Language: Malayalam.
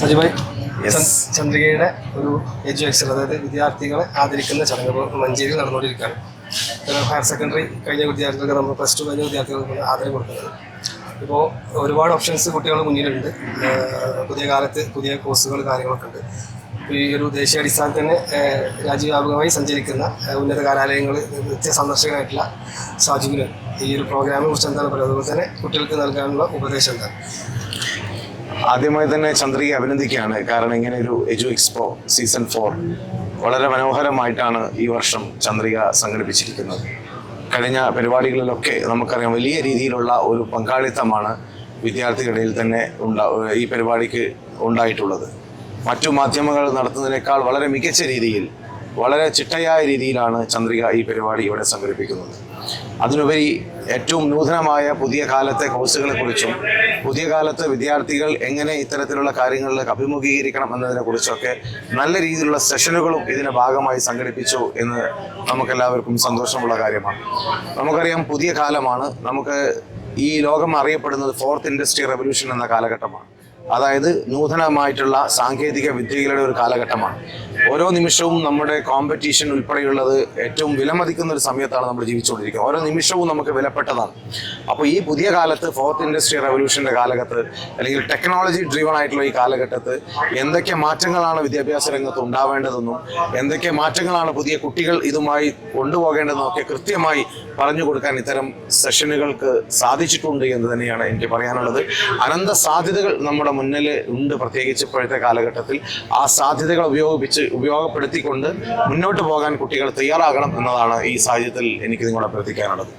സജിഭായ് ചന്ദ്രികയുടെ ഒരു എഡ്യൂക്കേഷൻ അതായത് വിദ്യാർത്ഥികളെ ആദരിക്കുന്ന ചടങ്ങ് മഞ്ചേരിയിൽ നടന്നുകൊണ്ടിരിക്കുകയാണ്. ഹയർ സെക്കൻഡറി കഴിഞ്ഞ വിദ്യാർത്ഥികൾക്ക് നമ്മൾ പ്ലസ് ടു കഴിഞ്ഞ വിദ്യാർത്ഥികൾക്ക് ആദരം കൊടുക്കുന്നത്. ഇപ്പോൾ ഒരുപാട് ഓപ്ഷൻസ് കുട്ടികളുടെ മുന്നിലുണ്ട്. പുതിയ കാലത്ത് പുതിയ കോഴ്സുകൾ കാര്യങ്ങളൊക്കെ ഉണ്ട്. ഈ ഒരു ദേശീയ അടിസ്ഥാനത്തിൽ തന്നെ രാജ്യവ്യാപകമായി സഞ്ചരിക്കുന്ന ഉന്നത കലാലയങ്ങൾ നിത്യ സന്ദർശകനായിട്ടുള്ള സാജുവിന് ഈ ഒരു പ്രോഗ്രാമിനെ കുറിച്ച് എന്താണ് പറയുന്നത് അതുപോലെ തന്നെ കുട്ടികൾക്ക് നൽകാനുള്ള ഉപദേശം എന്താണ്? ആദ്യമായി തന്നെ ചന്ദ്രികയെ അഭിനന്ദിക്കുകയാണ്. കാരണം ഇങ്ങനെ ഒരു എജു എക്സ്പോ സീസൺ ഫോർ വളരെ മനോഹരമായിട്ടാണ് ഈ വർഷം ചന്ദ്രിക സംഘടിപ്പിച്ചിരിക്കുന്നത്. കഴിഞ്ഞ പരിപാടികളിലൊക്കെ നമുക്കറിയാം വലിയ രീതിയിലുള്ള ഒരു പങ്കാളിത്തമാണ് വിദ്യാർത്ഥികളിൽ തന്നെ ഉണ്ടാ ഈ പരിപാടിക്ക് ഉണ്ടായിട്ടുള്ളത്. മറ്റു മാധ്യമങ്ങൾ നടത്തുന്നതിനേക്കാൾ വളരെ മികച്ച രീതിയിൽ വളരെ ചിട്ടയായ രീതിയിലാണ് ചന്ദ്രിക ഈ പരിപാടി ഇവിടെ സംഘടിപ്പിക്കുന്നത്. അതിനുപരി ഏറ്റവും നൂതനമായ പുതിയ കാലത്തെ കോഴ്സുകളെ കുറിച്ചും പുതിയ കാലത്ത് വിദ്യാർത്ഥികൾ എങ്ങനെ ഇത്തരത്തിലുള്ള കാര്യങ്ങളിലേക്ക് അഭിമുഖീകരിക്കണം എന്നതിനെ കുറിച്ചൊക്കെ നല്ല രീതിയിലുള്ള സെഷനുകളും ഇതിന്റെ ഭാഗമായി സംഘടിപ്പിച്ചു എന്ന് നമുക്കെല്ലാവർക്കും സന്തോഷമുള്ള കാര്യമാണ്. നമുക്കറിയാം പുതിയ കാലമാണ്. നമുക്ക് ഈ ലോകം അറിയപ്പെടുന്നത് ഫോർത്ത് ഇൻഡസ്ട്രി റെവല്യൂഷൻ എന്ന കാലഘട്ടമാണ്. അതായത് നൂതനമായിട്ടുള്ള സാങ്കേതിക വിദ്യകളുടെ ഒരു കാലഘട്ടമാണ്. ഓരോ നിമിഷവും നമ്മുടെ കോമ്പറ്റീഷൻ ഉൾപ്പെടെയുള്ളത് ഏറ്റവും വിലമതിക്കുന്ന ഒരു സമയത്താണ് നമ്മൾ ജീവിച്ചുകൊണ്ടിരിക്കുന്നത്. ഓരോ നിമിഷവും നമുക്ക് വിലപ്പെട്ടതാണ്. അപ്പോൾ ഈ പുതിയ കാലത്ത് ഫോർത്ത് ഇൻഡസ്ട്രി റെവല്യൂഷന്റെ കാലഘട്ടത്ത് അല്ലെങ്കിൽ ടെക്നോളജി ഡ്രീവൺ ആയിട്ടുള്ള ഈ കാലഘട്ടത്ത് എന്തൊക്കെ മാറ്റങ്ങളാണ് വിദ്യാഭ്യാസ രംഗത്ത് ഉണ്ടാവേണ്ടതെന്നും എന്തൊക്കെ മാറ്റങ്ങളാണ് പുതിയ കുട്ടികൾ ഇതുമായി കൊണ്ടുപോകേണ്ടതെന്നും ഒക്കെ കൃത്യമായി പറഞ്ഞു കൊടുക്കാൻ ഇത്തരം സെഷനുകൾക്ക് സാധിച്ചിട്ടുണ്ട് എന്ന് തന്നെയാണ് എനിക്ക് പറയാനുള്ളത്. അനന്ത സാധ്യതകൾ നമ്മുടെ മുന്നിൽ ഉണ്ട് പ്രത്യേകിച്ച് ഇപ്പോഴത്തെ കാലഘട്ടത്തിൽ. ആ സാധ്യതകൾ ഉപയോഗിപ്പിച്ച് ഉപയോഗപ്പെടുത്തിക്കൊണ്ട് മുന്നോട്ട് പോകാൻ കുട്ടികൾ തയ്യാറാകണം എന്നതാണ് ഈ സാഹചര്യത്തിൽ എനിക്ക് നിങ്ങളോട് അഭ്യർത്ഥിക്കാനുള്ളത്.